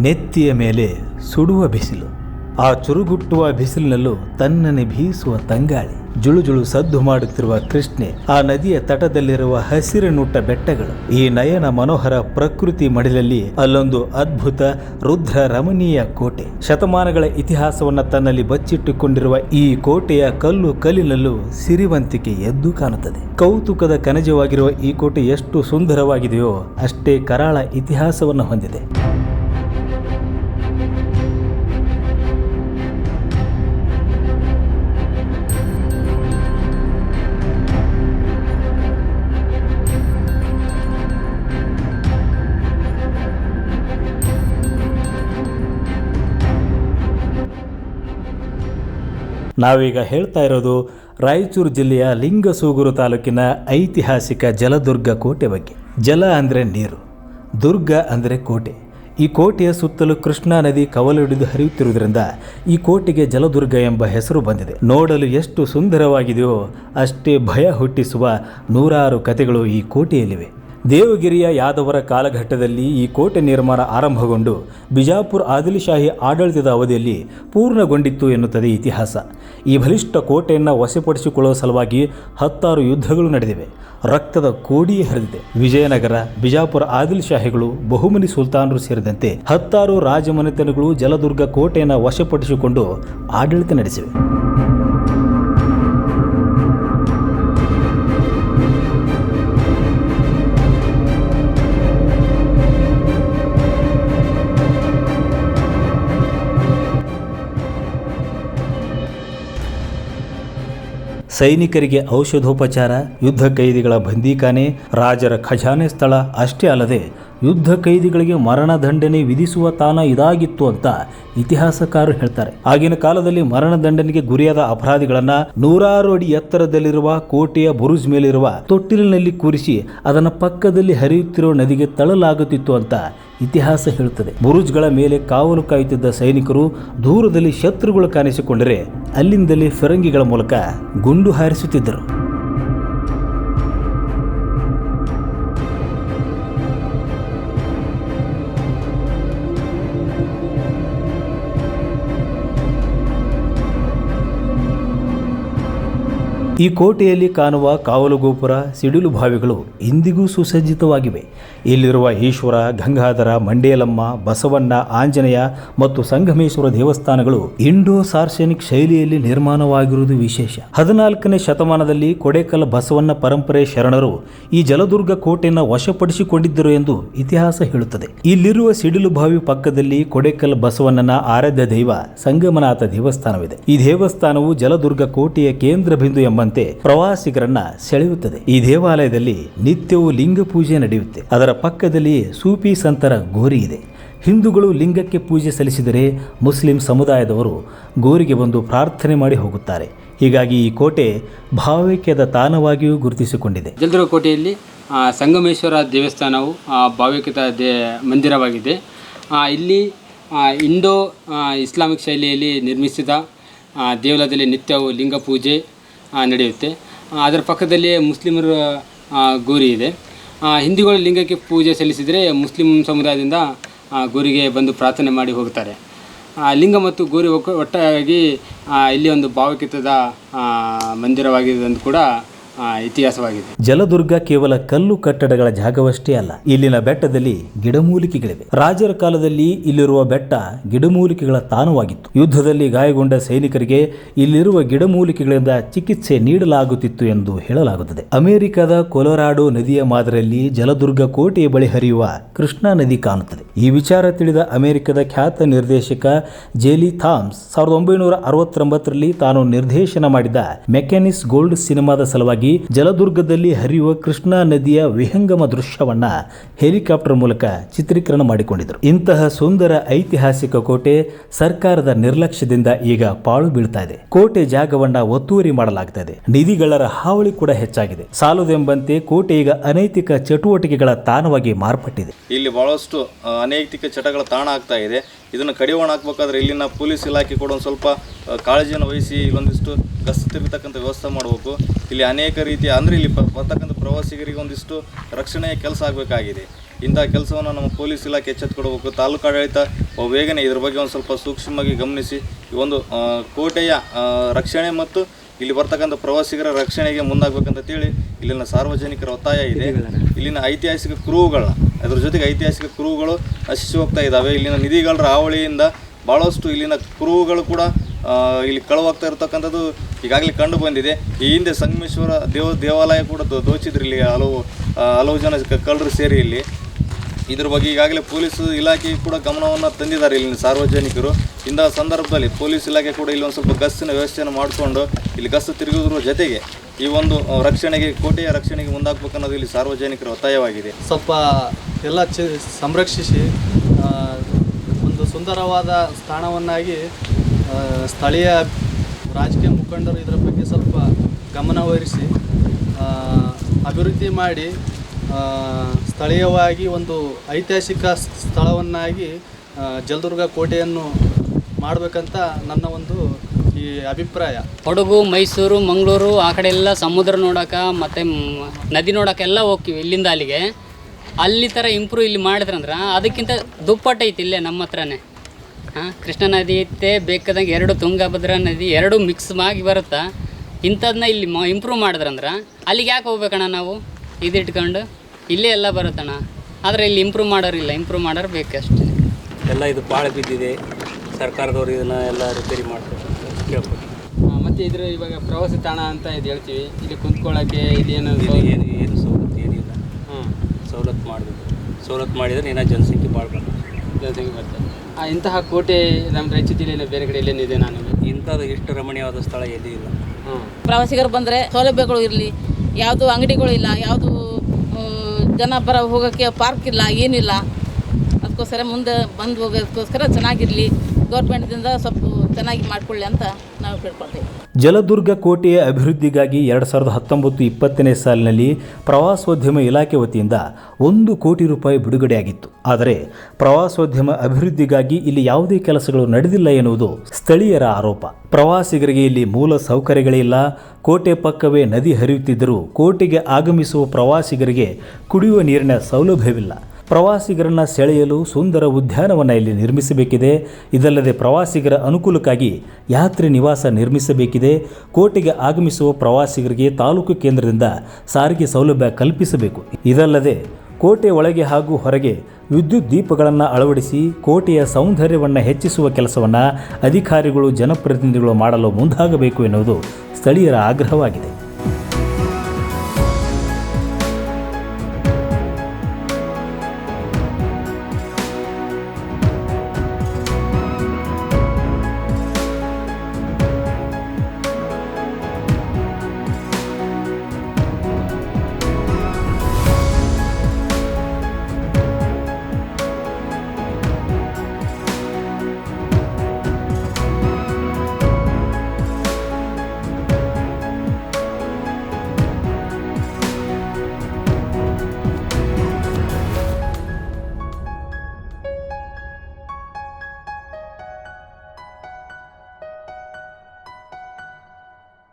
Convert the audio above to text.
ನೆತ್ತಿಯ ಮೇಲೆ ಸುಡುವ ಬಿಸಿಲು. ಆ ಚುರುಗುಟ್ಟುವ ಬಿಸಿಲಿನಲ್ಲೂ ತನ್ನನೆ ಬೀಸುವ ತಂಗಾಳಿ. ಜುಳುಜುಳು ಜುಳು ಸದ್ದು ಮಾಡುತ್ತಿರುವ ಕೃಷ್ಣೆ, ಆ ನದಿಯ ತಟದಲ್ಲಿರುವ ಹಸಿರಿನುಟ್ಟ ಬೆಟ್ಟಗಳು, ಈ ನಯನ ಮನೋಹರ ಪ್ರಕೃತಿ ಮಡಿಲಲ್ಲಿ ಅಲ್ಲೊಂದು ಅದ್ಭುತ ರುದ್ರ ರಮಣೀಯ ಕೋಟೆ. ಶತಮಾನಗಳ ಇತಿಹಾಸವನ್ನು ತನ್ನಲ್ಲಿ ಬಚ್ಚಿಟ್ಟುಕೊಂಡಿರುವ ಈ ಕೋಟೆಯ ಕಲ್ಲು ಕಲ್ಲಿನಲ್ಲೂ ಸಿರಿವಂತಿಕೆ ಎದ್ದು ಕಾಣುತ್ತದೆ. ಕೌತುಕದ ಕನಜವಾಗಿರುವ ಈ ಕೋಟೆ ಎಷ್ಟು ಸುಂದರವಾಗಿದೆಯೋ ಅಷ್ಟೇ ಕರಾಳ ಇತಿಹಾಸವನ್ನು ಹೊಂದಿದೆ. ನಾವೀಗ ಹೇಳ್ತಾ ಇರೋದು ರಾಯಚೂರು ಜಿಲ್ಲೆಯ ಲಿಂಗಸೂಗೂರು ತಾಲೂಕಿನ ಐತಿಹಾಸಿಕ ಜಲದುರ್ಗ ಕೋಟೆ ಬಗ್ಗೆ. ಜಲ ಅಂದರೆ ನೀರು, ದುರ್ಗ ಅಂದರೆ ಕೋಟೆ. ಈ ಕೋಟೆಯ ಸುತ್ತಲೂ ಕೃಷ್ಣಾ ನದಿ ಕವಲೊಡೆದು ಹರಿಯುತ್ತಿರುವುದರಿಂದ ಈ ಕೋಟೆಗೆ ಜಲದುರ್ಗ ಎಂಬ ಹೆಸರು ಬಂದಿದೆ. ನೋಡಲು ಎಷ್ಟು ಸುಂದರವಾಗಿದೆಯೋ ಅಷ್ಟೇ ಭಯ ಹುಟ್ಟಿಸುವ ನೂರಾರು ಕಥೆಗಳು ಈ ಕೋಟೆಯಲ್ಲಿವೆ. ದೇವಗಿರಿಯ ಯಾದವರ ಕಾಲಘಟ್ಟದಲ್ಲಿ ಈ ಕೋಟೆ ನಿರ್ಮಾಣ ಆರಂಭಗೊಂಡು ಬಿಜಾಪುರ ಆದಿಲಶಾಹಿ ಆಡಳಿತದ ಅವಧಿಯಲ್ಲಿ ಪೂರ್ಣಗೊಂಡಿತ್ತು ಎನ್ನುತ್ತದೆ ಇತಿಹಾಸ. ಈ ಬಲಿಷ್ಠ ಕೋಟೆಯನ್ನು ವಶಪಡಿಸಿಕೊಳ್ಳುವ ಸಲುವಾಗಿ ಹತ್ತಾರು ಯುದ್ಧಗಳು ನಡೆದಿವೆ. ರಕ್ತದ ಕೋಡಿಯೇ ಹರಿದಿದೆ. ವಿಜಯನಗರ, ಬಿಜಾಪುರ ಆದಿಲ್ಶಾಹಿಗಳು, ಬಹುಮನಿ ಸುಲ್ತಾನರು ಸೇರಿದಂತೆ ಹತ್ತಾರು ರಾಜಮನೆತನಗಳು ಜಲದುರ್ಗ ಕೋಟೆಯನ್ನು ವಶಪಡಿಸಿಕೊಂಡು ಆಡಳಿತ ನಡೆಸಿವೆ. ಸೈನಿಕರಿಗೆ ಔಷಧೋಪಚಾರ ಯುದ್ಧ ಕೈದಿಗಳ ಬಂದೀಖಾನೆ ರಾಜರ ಖಜಾನೆ ಸ್ಥಳ ಅಷ್ಟೇ ಅಲ್ಲದೆ ಯುದ್ಧ ಕೈದಿಗಳಿಗೆ ಮರಣದಂಡನೆ ವಿಧಿಸುವ ತಾನ ಇದಾಗಿತ್ತು ಅಂತ ಇತಿಹಾಸಕಾರರು ಹೇಳ್ತಾರೆ. ಆಗಿನ ಕಾಲದಲ್ಲಿ ಮರಣದಂಡನೆಗೆ ಗುರಿಯಾದ ಅಪರಾಧಿಗಳನ್ನ ನೂರಾರು ಅಡಿ ಎತ್ತರದಲ್ಲಿರುವ ಕೋಟೆಯ ಬುರುಜ್ ಮೇಲಿರುವ ತೊಟ್ಟಿಲಿನಲ್ಲಿ ಕೂರಿಸಿ ಅದನ್ನು ಪಕ್ಕದಲ್ಲಿ ಹರಿಯುತ್ತಿರುವ ನದಿಗೆ ತಳಲಾಗುತ್ತಿತ್ತು ಅಂತ ಇತಿಹಾಸ ಹೇಳುತ್ತದೆ. ಬುರುಜ್ಗಳ ಮೇಲೆ ಕಾವಲು ಕಾಯುತ್ತಿದ್ದ ಸೈನಿಕರು ದೂರದಲ್ಲಿ ಶತ್ರುಗಳು ಕಾಣಿಸಿಕೊಂಡರೆ ಅಲ್ಲಿಂದಲೇ ಫಿರಂಗಿಗಳ ಮೂಲಕ ಗುಂಡು ಹಾರಿಸುತ್ತಿದ್ದರು. ಈ ಕೋಟೆಯಲ್ಲಿ ಕಾಣುವ ಕಾವಲು ಗೋಪುರ, ಸಿಡಿಲು ಬಾವಿಗಳು ಇಂದಿಗೂ ಸುಸಜ್ಜಿತವಾಗಿವೆ. ಇಲ್ಲಿರುವ ಈಶ್ವರ, ಗಂಗಾಧರ ಮಂಡೇಲಮ್ಮ ಬಸವಣ್ಣ, ಆಂಜನೇಯ ಮತ್ತು ಸಂಗಮೇಶ್ವರ ದೇವಸ್ಥಾನಗಳು ಇಂಡೋ ಸಾರ್ಸೆನಿಕ್ ಶೈಲಿಯಲ್ಲಿ ನಿರ್ಮಾಣವಾಗಿರುವುದು ವಿಶೇಷ. ಹದಿನಾಲ್ಕನೇ ಶತಮಾನದಲ್ಲಿ ಕೊಡೇಕಲ್ ಬಸವಣ್ಣ ಪರಂಪರೆ ಶರಣರು ಈ ಜಲದುರ್ಗ ಕೋಟೆಯನ್ನು ವಶಪಡಿಸಿಕೊಂಡಿದ್ದರು ಎಂದು ಇತಿಹಾಸ ಹೇಳುತ್ತದೆ. ಇಲ್ಲಿರುವ ಸಿಡಿಲು ಬಾವಿ ಪಕ್ಕದಲ್ಲಿ ಕೊಡೇಕಲ್ ಬಸವಣ್ಣನ ಆರಾಧ್ಯ ದೈವ ಸಂಗಮನಾಥ ದೇವಸ್ಥಾನವಿದೆ. ಈ ದೇವಸ್ಥಾನವು ಜಲದುರ್ಗ ಕೋಟೆಯ ಕೇಂದ್ರ ಬಿಂದು ಎಂಬಂತೆ ಪ್ರವಾಸಿಗರನ್ನ ಸೆಳೆಯುತ್ತದೆ. ಈ ದೇವಾಲಯದಲ್ಲಿ ನಿತ್ಯವೂ ಲಿಂಗ ಪೂಜೆ ನಡೆಯುತ್ತೆ. ಅದರ ಪಕ್ಕದಲ್ಲಿ ಸೂಫಿ ಸಂತರ ಗೋರಿ ಇದೆ. ಹಿಂದೂಗಳು ಲಿಂಗಕ್ಕೆ ಪೂಜೆ ಸಲ್ಲಿಸಿದರೆ ಮುಸ್ಲಿಂ ಸಮುದಾಯದವರು ಗೋರಿಗೆ ಬಂದು ಪ್ರಾರ್ಥನೆ ಮಾಡಿ ಹೋಗುತ್ತಾರೆ. ಹೀಗಾಗಿ ಈ ಕೋಟೆ ಭಾವೈಕ್ಯದ ತಾಣವಾಗಿಯೂ ಗುರುತಿಸಿಕೊಂಡಿದೆ. ಜಲದುರ್ಗ ಕೋಟೆಯಲ್ಲಿ ಸಂಗಮೇಶ್ವರ ದೇವಸ್ಥಾನವು ಭಾವೈಕ್ಯದ ದೇ, ಮಂದಿರವಾಗಿದೆ. ಇಲ್ಲಿ ಇಂಡೋ ಇಸ್ಲಾಮಿಕ್ ಶೈಲಿಯಲ್ಲಿ ನಿರ್ಮಿಸಿದ ದೇವಾಲಯದಲ್ಲಿ ನಿತ್ಯವೂ ಲಿಂಗ ಪೂಜೆ ನಡೆಯುತ್ತೆ. ಅದರ ಪಕ್ಕದಲ್ಲಿಯೇ ಮುಸ್ಲಿಮರ ಗೋರಿ ಇದೆ. ಹಿಂದೂಗಳು ಲಿಂಗಕ್ಕೆ ಪೂಜೆ ಸಲ್ಲಿಸಿದರೆ ಮುಸ್ಲಿಂ ಸಮುದಾಯದಿಂದ ಗೋರಿಗೆ ಬಂದು ಪ್ರಾರ್ಥನೆ ಮಾಡಿ ಹೋಗ್ತಾರೆ. ಲಿಂಗ ಮತ್ತು ಗೋರಿ ಒಟ್ಟಾಗಿ ಇಲ್ಲಿ ಒಂದು ಭಾವಕಿತದ ಮಂದಿರವಾಗಿದೆ ಅಂತ ಕೂಡ ಇತಿಹಾಸವಾಗಿದೆ. ಜಲದುರ್ಗ ಕೇವಲ ಕಲ್ಲು ಕಟ್ಟಡಗಳ ಜಾಗವಷ್ಟೇ ಅಲ್ಲ, ಇಲ್ಲಿನ ಬೆಟ್ಟದಲ್ಲಿ ಗಿಡಮೂಲಿಕೆಗಳಿವೆ. ರಾಜರ ಕಾಲದಲ್ಲಿ ಇಲ್ಲಿರುವ ಬೆಟ್ಟ ಗಿಡಮೂಲಿಕೆಗಳ ತಾಣವಾಗಿತ್ತು. ಯುದ್ಧದಲ್ಲಿ ಗಾಯಗೊಂಡ ಸೈನಿಕರಿಗೆ ಇಲ್ಲಿರುವ ಗಿಡಮೂಲಿಕೆಗಳಿಂದ ಚಿಕಿತ್ಸೆ ನೀಡಲಾಗುತ್ತಿತ್ತು ಎಂದು ಹೇಳಲಾಗುತ್ತದೆ. ಅಮೆರಿಕದ ಕೊಲೊರಾಡೋ ನದಿಯ ಮಾದರಿಯಲ್ಲಿ ಜಲದುರ್ಗ ಕೋಟೆಯ ಬಳಿ ಹರಿಯುವ ಕೃಷ್ಣಾ ನದಿ ಕಾಣುತ್ತದೆ. ಈ ವಿಚಾರ ತಿಳಿದ ಅಮೆರಿಕದ ಖ್ಯಾತ ನಿರ್ದೇಶಕ ಜೇಲಿ ಥಾಮ್ಸ್, ಸಾವಿರದ ಒಂಬೈನೂರ ಅರವತ್ತೊಂಬತ್ತರಲ್ಲಿ ತಾನು ನಿರ್ದೇಶನ ಮಾಡಿದ ಮೆಕ್ಯಾನಿಸ್ ಗೋಲ್ಡ್ ಸಿನಿಮಾದ ಸಲುವಾಗಿ ಜಲದುರ್ಗದಲ್ಲಿ ಹರಿಯುವ ಕೃಷ್ಣಾ ನದಿಯ ವಿಹಂಗಮ ದೃಶ್ಯವನ್ನ ಹೆಲಿಕಾಪ್ಟರ್ ಮೂಲಕ ಚಿತ್ರೀಕರಣ ಮಾಡಿಕೊಂಡಿದ್ರು ಇಂತಹ ಸುಂದರ ಐತಿಹಾಸಿಕ ಕೋಟೆ ಸರ್ಕಾರದ ನಿರ್ಲಕ್ಷ್ಯದಿಂದ ಈಗ ಪಾಳು ಬೀಳ್ತಾ ಇದೆ. ಕೋಟೆ ಜಾಗವನ್ನ ಒತ್ತುವರಿ ಮಾಡಲಾಗ್ತಾ ಇದೆ. ನಿಧಿಗಳರ ಹಾವಳಿ ಕೂಡ ಹೆಚ್ಚಾಗಿದೆ. ಸಾಲದೆಂಬಂತೆ ಕೋಟೆ ಈಗ ಅನೈತಿಕ ಚಟುವಟಿಕೆಗಳ ತಾಣವಾಗಿ ಮಾರ್ಪಟ್ಟಿದೆ. ಇಲ್ಲಿ ಬಹಳಷ್ಟು ಅನೈತಿಕ ಚಟಗಳ ತಾಣ ಆಗ್ತಾ ಇದೆ. ಇದನ್ನು ಕಡಿವಾಣ ಹಾಕಬೇಕಾದ್ರೆ ಇಲ್ಲಿನ ಪೊಲೀಸ್ ಇಲಾಖೆ ಕೂಡ ಒಂದು ಸ್ವಲ್ಪ ಕಾಳಜಿಯನ್ನು ವಹಿಸಿ ಇಲ್ಲೊಂದಿಷ್ಟು ಗಸ್ತು ವ್ಯವಸ್ಥೆ ಮಾಡಬೇಕು. ಇಲ್ಲಿ ಅನೇಕ ರೀತಿಯ ಅಂದರೆ ಇಲ್ಲಿ ಬರ್ತಕ್ಕಂಥ ಪ್ರವಾಸಿಗರಿಗೆ ಒಂದಿಷ್ಟು ರಕ್ಷಣೆಯ ಕೆಲಸ ಆಗಬೇಕಾಗಿದೆ. ಇಂಥ ಕೆಲಸವನ್ನು ನಮ್ಮ ಪೊಲೀಸ್ ಇಲಾಖೆ ಎಚ್ಚೆತ್ತುಕೊಡಬೇಕು ತಾಲೂಕು ಆಡಳಿತ ಬೇಗನೆ ಇದ್ರ ಬಗ್ಗೆ ಒಂದು ಸ್ವಲ್ಪ ಸೂಕ್ಷ್ಮವಾಗಿ ಗಮನಿಸಿ. ಒಂದು ಕೋಟೆಯ ರಕ್ಷಣೆ ಮತ್ತು ಇಲ್ಲಿ ಬರ್ತಕ್ಕಂಥ ಪ್ರವಾಸಿಗರ ರಕ್ಷಣೆಗೆ ಮುಂದಾಗಬೇಕಂತ ಹೇಳಿ ಇಲ್ಲಿನ ಸಾರ್ವಜನಿಕರ ಒತ್ತಾಯ ಇದೆ. ಇಲ್ಲಿನ ಐತಿಹಾಸಿಕ ಕ್ರೂಗಳನ್ನ ಅದ್ರ ಜೊತೆಗೆ ಐತಿಹಾಸಿಕ ಕ್ರೂಗಳು ನಶಿಸಿ ಹೋಗ್ತಾ ಇದ್ದಾವೆ. ಇಲ್ಲಿನ ನಿಧಿಗಳ ಹಾವಳಿಯಿಂದ ಭಾಳಷ್ಟು ಇಲ್ಲಿನ ಕ್ರೂಗಳು ಕೂಡ ಇಲ್ಲಿ ಕಳುವಾಗ್ತಾ ಇರತಕ್ಕಂಥದ್ದು ಈಗಾಗಲೇ ಕಂಡು ಬಂದಿದೆ. ಈ ಹಿಂದೆ ಸಂಗಮೇಶ್ವರ ದೇವ, ದೇವಾಲಯ ಕೂಡ ದೋಚಿದ್ರು ಇಲ್ಲಿ ಹಲವು ಹಲವು ಜನ ಕಳ್ಳರು ಸೇರಿ ಇಲ್ಲಿ. ಇದ್ರ ಬಗ್ಗೆ ಈಗಾಗಲೇ ಪೊಲೀಸ್ ಇಲಾಖೆ ಕೂಡ ಗಮನವನ್ನು ತಂದಿದ್ದಾರೆ ಇಲ್ಲಿನ ಸಾರ್ವಜನಿಕರು. ಇಂತಹ ಸಂದರ್ಭದಲ್ಲಿ ಪೊಲೀಸ್ ಇಲಾಖೆ ಕೂಡ ಇಲ್ಲಿ ಒಂದು ಸ್ವಲ್ಪ ಗಸ್ತಿನ ವ್ಯವಸ್ಥೆಯನ್ನು ಮಾಡಿಕೊಂಡು ಇಲ್ಲಿ ಗಸ್ತು ತಿರುಗುವುದರ ಜೊತೆಗೆ ಈ ಒಂದು ರಕ್ಷಣೆಗೆ, ಕೋಟೆಯ ರಕ್ಷಣೆಗೆ ಮುಂದಾಗಬೇಕನ್ನೋದು ಇಲ್ಲಿ ಸಾರ್ವಜನಿಕರ ಒತ್ತಾಯವಾಗಿದೆ. ಸ್ವಲ್ಪ ಎಲ್ಲ ಸಂರಕ್ಷಿಸಿ ಒಂದು ಸುಂದರವಾದ ಸ್ಥಾನವನ್ನಾಗಿ ಸ್ಥಳೀಯ ರಾಜಕೀಯ ಮುಖಂಡರು ಇದರ ಬಗ್ಗೆ ಸ್ವಲ್ಪ ಗಮನವಹಿಸಿ ಅಭಿವೃದ್ಧಿ ಮಾಡಿ ಸ್ಥಳೀಯವಾಗಿ ಒಂದು ಐತಿಹಾಸಿಕ ಸ್ಥಳವನ್ನಾಗಿ ಜಲದುರ್ಗ ಕೋಟೆಯನ್ನು ಮಾಡಬೇಕಂತ ನನ್ನ ಒಂದು ಈ ಅಭಿಪ್ರಾಯ. ಕೊಡಗು, ಮೈಸೂರು, ಮಂಗಳೂರು, ಆ ಕಡೆ ಎಲ್ಲ ಸಮುದ್ರ ನೋಡೋಕೆ ಮತ್ತು ನದಿ ನೋಡೋಕೆಲ್ಲ ಹೋಗ್ತೀವಿ ಇಲ್ಲಿಂದ ಅಲ್ಲಿಗೆ. ಅಲ್ಲಿ ಥರ ಇಂಪ್ರೂವ್ ಇಲ್ಲಿ ಮಾಡಿದ್ರಂದ್ರೆ ಅದಕ್ಕಿಂತ ದುಪ್ಪಟ್ಟೈತಿ ಇಲ್ಲೇ ನಮ್ಮ ಹತ್ರನೇ. ಕೃಷ್ಣ ನದಿ ಐತೆ ಬೇಕಾದಂಗೆ ಎರಡು ತುಂಗಭದ್ರಾ ನದಿ ಎರಡು ಮಿಕ್ಸ್ ಆಗಿ ಬರುತ್ತಾ? ಇಂಥದನ್ನ ಇಲ್ಲಿ ಮ ಇಂಪ್ರೂವ್ ಮಾಡಿದ್ರಂದ್ರೆ ಅಲ್ಲಿಗೆ ಯಾಕೆ ಹೋಗ್ಬೇಕಣ್ಣ ನಾವು? ಇದಿಟ್ಕೊಂಡು ಇಲ್ಲೇ ಎಲ್ಲ ಬರುತ್ತಣ್ಣ. ಆದರೆ ಇಲ್ಲಿ ಇಂಪ್ರೂವ್ ಮಾಡೋರಿಲ್ಲ ಇಂಪ್ರೂವ್ ಮಾಡೋರು ಬೇಕಷ್ಟೇ. ಎಲ್ಲ ಇದು ಭಾಳ ಬಿದ್ದಿದೆ. ಸರ್ಕಾರದವರು ಇದನ್ನ ಎಲ್ಲ ರಿಪೇರಿ ಮಾಡ್ತಾರೆ ಕೇಳ್ಬೋದು ಮತ್ತೆ ಇದ್ರ ಇವಾಗ ಪ್ರವಾಸಿ ತಾಣ ಅಂತ ಇದು ಹೇಳ್ತೀವಿ. ಇಲ್ಲಿ ಕುಂತ್ಕೊಳ್ಳೋಕ್ಕೆ ಇದೇನು ಏನು ಇದು ಏನು ಏನು ಸವಲತ್ತು ಏನಿಲ್ಲ. ಹಾಂ ಸವಲತ್ತು ಮಾಡಿದ್ರು. ಸವಲತ್ತು ಮಾಡಿದರೆ ಏನೋ ಜನಸಂಖ್ಯೆ ಭಾಳ ಬರ್ತದೆ ಜನಸಂಖ್ಯೆ ಬರ್ತದೆ. ಆ, ಇಂತಹ ಕೋಟೆ ನಮ್ಮ ರಾಯಚೂರು ಜಿಲ್ಲೆಯಲ್ಲಿ ಬೇರೆ ಕಡೆ ಎಲ್ಲೇನಿದೆ ನಾನು? ಇಂಥದ್ದು ಇಷ್ಟು ರಮಣೀಯವಾದ ಸ್ಥಳ ಎಲ್ಲಿ ಇಲ್ಲ. ಹಾಂ. ಪ್ರವಾಸಿಗರು ಬಂದರೆ ಸೌಲಭ್ಯಗಳು ಇರಲಿ ಯಾವುದು ಅಂಗಡಿಗಳು ಇಲ್ಲ ಯಾವುದು ಜನ ಬರ ಹೋಗೋಕ್ಕೆ ಪಾರ್ಕ್ ಇಲ್ಲ ಏನಿಲ್ಲ. ಅದಕ್ಕೋಸ್ಕರ ಮುಂದೆ ಬಂದು ಹೋಗೋದಕ್ಕೋಸ್ಕರ ಚೆನ್ನಾಗಿರಲಿ. ಗೌರ್ಮೆಂಟ್ದಿಂದ ಸ್ವಲ್ಪ ಚೆನ್ನಾಗಿ ಮಾಡಿಕೊಳ್ಳಿ ಅಂತ ನಾವು ಕೇಳ್ಕೊಳ್ತೇವೆ. ಜಲದುರ್ಗ ಕೋಟೆಯ ಅಭಿವೃದ್ಧಿಗಾಗಿ ಎರಡು ಸಾವಿರದ ಹತ್ತೊಂಬತ್ತು ಇಪ್ಪತ್ತನೇ ಸಾಲಿನಲ್ಲಿ ಪ್ರವಾಸೋದ್ಯಮ ಇಲಾಖೆ ವತಿಯಿಂದ ಒಂದು ಕೋಟಿ ರೂಪಾಯಿ ಬಿಡುಗಡೆಯಾಗಿತ್ತು. ಆದರೆ ಪ್ರವಾಸೋದ್ಯಮ ಅಭಿವೃದ್ಧಿಗಾಗಿ ಇಲ್ಲಿ ಯಾವುದೇ ಕೆಲಸಗಳು ನಡೆದಿಲ್ಲ ಎನ್ನುವುದು ಸ್ಥಳೀಯರ ಆರೋಪ. ಪ್ರವಾಸಿಗರಿಗೆ ಇಲ್ಲಿ ಮೂಲ ಸೌಕರ್ಯಗಳೇ ಇಲ್ಲ. ಕೋಟೆ ಪಕ್ಕವೇ ನದಿ ಹರಿಯುತ್ತಿದ್ದರೂ ಕೋಟೆಗೆ ಆಗಮಿಸುವ ಪ್ರವಾಸಿಗರಿಗೆ ಕುಡಿಯುವ ನೀರಿನ ಸೌಲಭ್ಯವಿಲ್ಲ. ಪ್ರವಾಸಿಗರನ್ನ ಸೆಳೆಯಲು ಸುಂದರ ಉದ್ಯಾನವನ್ನು ಇಲ್ಲಿ ನಿರ್ಮಿಸಬೇಕಿದೆ. ಇದಲ್ಲದೆ ಪ್ರವಾಸಿಗರ ಅನುಕೂಲಕ್ಕಾಗಿ ಯಾತ್ರಿ ನಿವಾಸ ನಿರ್ಮಿಸಬೇಕಿದೆ. ಕೋಟೆಗೆ ಆಗಮಿಸುವ ಪ್ರವಾಸಿಗರಿಗೆ ತಾಲೂಕು ಕೇಂದ್ರದಿಂದ ಸಾರಿಗೆ ಸೌಲಭ್ಯ ಕಲ್ಪಿಸಬೇಕು. ಇದಲ್ಲದೆ ಕೋಟೆ ಒಳಗೆ ಹಾಗೂ ಹೊರಗೆ ವಿದ್ಯುತ್ ದೀಪಗಳನ್ನು ಅಳವಡಿಸಿ ಕೋಟೆಯ ಸೌಂದರ್ಯವನ್ನು ಹೆಚ್ಚಿಸುವ ಕೆಲಸವನ್ನು ಅಧಿಕಾರಿಗಳು, ಜನಪ್ರತಿನಿಧಿಗಳು ಮಾಡಲು ಮುಂದಾಗಬೇಕು ಎನ್ನುವುದು ಸ್ಥಳೀಯರ ಆಗ್ರಹವಾಗಿದೆ.